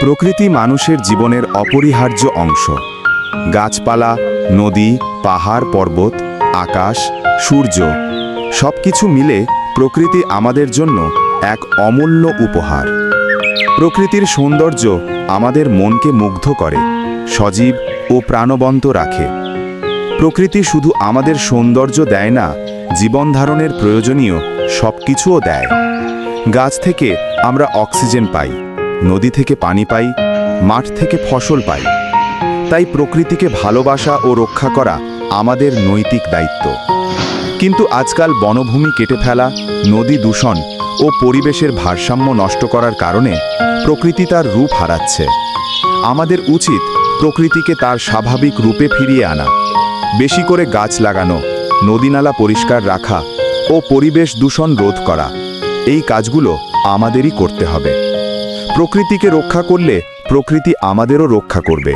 প্রকৃতি মানুষের জীবনের অপরিহার্য অংশ। গাছপালা, নদী, পাহাড়, পর্বত, আকাশ, সূর্য, সবকিছু মিলে প্রকৃতি আমাদের জন্য এক অমূল্য উপহার। প্রকৃতির সৌন্দর্য আমাদের মনকে মুগ্ধ করে, সজীব ও প্রাণবন্ত রাখে। প্রকৃতি শুধু আমাদের সৌন্দর্য দেয় না, জীবন ধারণের প্রয়োজনীয় সবকিছুও দেয়। গাছ থেকে আমরা অক্সিজেন পাই নদী থেকে পানি পাই, মাঠ থেকে ফসল পাই। তাই প্রকৃতিকে ভালোবাসা ও রক্ষা করা আমাদের নৈতিক দায়িত্ব। কিন্তু আজকাল বনভূমি কেটে ফেলা, নদী দূষণ ও পরিবেশের ভারসাম্য নষ্ট করার কারণে প্রকৃতি তার রূপ হারাচ্ছে। আমাদের উচিত প্রকৃতিকে তার স্বাভাবিক রূপে ফিরিয়ে আনা। বেশি করে গাছ লাগানো, নদীনালা পরিষ্কার রাখা ও পরিবেশ দূষণ রোধ করা, এই কাজগুলো আমাদেরই করতে হবে। প্রকৃতিকে রক্ষা করলে প্রকৃতি আমাদেরও রক্ষা করবে।